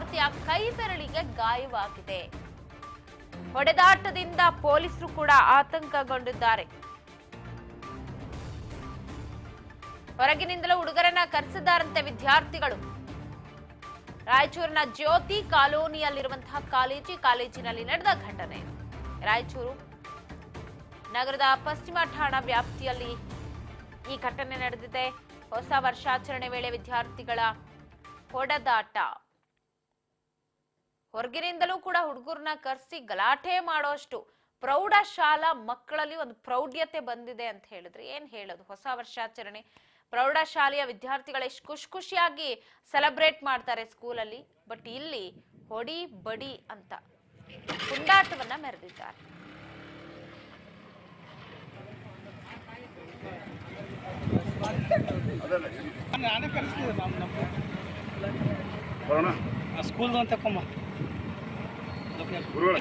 ವಿದ್ಯಾರ್ಥಿಯ ಕೈ ಬೆರಳಿಗೆ ಗಾಯವಾಗಿದೆ. ಹೊಡೆದಾಟದಿಂದ ಪೊಲೀಸರು ಕೂಡ ಆತಂಕಗೊಂಡಿದ್ದಾರೆ. ಹೊರಗಿನಿಂದಲೂ ಹುಡುಗರನ್ನ ಕರೆಸಿದ್ದಾರಂತೆ ವಿದ್ಯಾರ್ಥಿಗಳು. ರಾಯಚೂರಿನ ಜ್ಯೋತಿ ಕಾಲೋನಿಯಲ್ಲಿರುವಂತಹ ಕಾಲೇಜಿ, ಕಾಲೇಜಿನಲ್ಲಿ ನಡೆದ ಘಟನೆ. ರಾಯಚೂರು ನಗರದ ಪಶ್ಚಿಮ ಠಾಣಾ ವ್ಯಾಪ್ತಿಯಲ್ಲಿ ಈ ಘಟನೆ ನಡೆದಿದೆ. ಹೊಸ ವರ್ಷಾಚರಣೆ ವೇಳೆ ವಿದ್ಯಾರ್ಥಿಗಳ ಹೊಡೆದಾಟ. ಹೊರಗಿನಿಂದಲೂ ಕೂಡ ಹುಡುಗರನ್ನ ಕರೆಸಿ ಗಲಾಟೆ ಮಾಡೋಷ್ಟು ಪ್ರೌಢಶಾಲಾ ಮಕ್ಕಳಲ್ಲಿ ಒಂದು ಪ್ರೌಢ್ಯತೆ ಬಂದಿದೆ ಅಂತ ಹೇಳಿದ್ರೆ ಏನ್ ಹೇಳೋದು? ಹೊಸ ವರ್ಷಾಚರಣೆ ಪ್ರೌಢಶಾಲೆಯ ವಿದ್ಯಾರ್ಥಿಗಳು ಎಷ್ಟು ಖುಷಿ ಖುಷಿಯಾಗಿ ಸೆಲೆಬ್ರೇಟ್ ಮಾಡ್ತಾರೆ ಸ್ಕೂಲಲ್ಲಿ ಬಟ್ ಇಲ್ಲಿ ಹೊಡಿ ಬಡಿ ಅಂತ ಪುಂಡಾಟವನ್ನ ಮೆರೆದಿದ್ದಾರೆ. ಕಳಿಸ್ತಿದ್ದೆ ನಮ್ಮ ನಮ್ಮ ಬರೋಣ ಸ್ಕೂಲ್ದು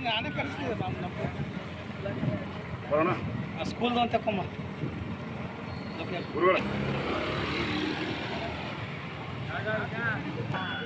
ನಾನೇ ಕಳಿಸ್ತಿದ್ದೆ ನಮ್ಮ ನಮ್ಮ ಬರೋಣ ಸ್ಕೂಲ್ದು ಅಂತ ತಕೊಂಬ ಗುರುಗಳ ಿ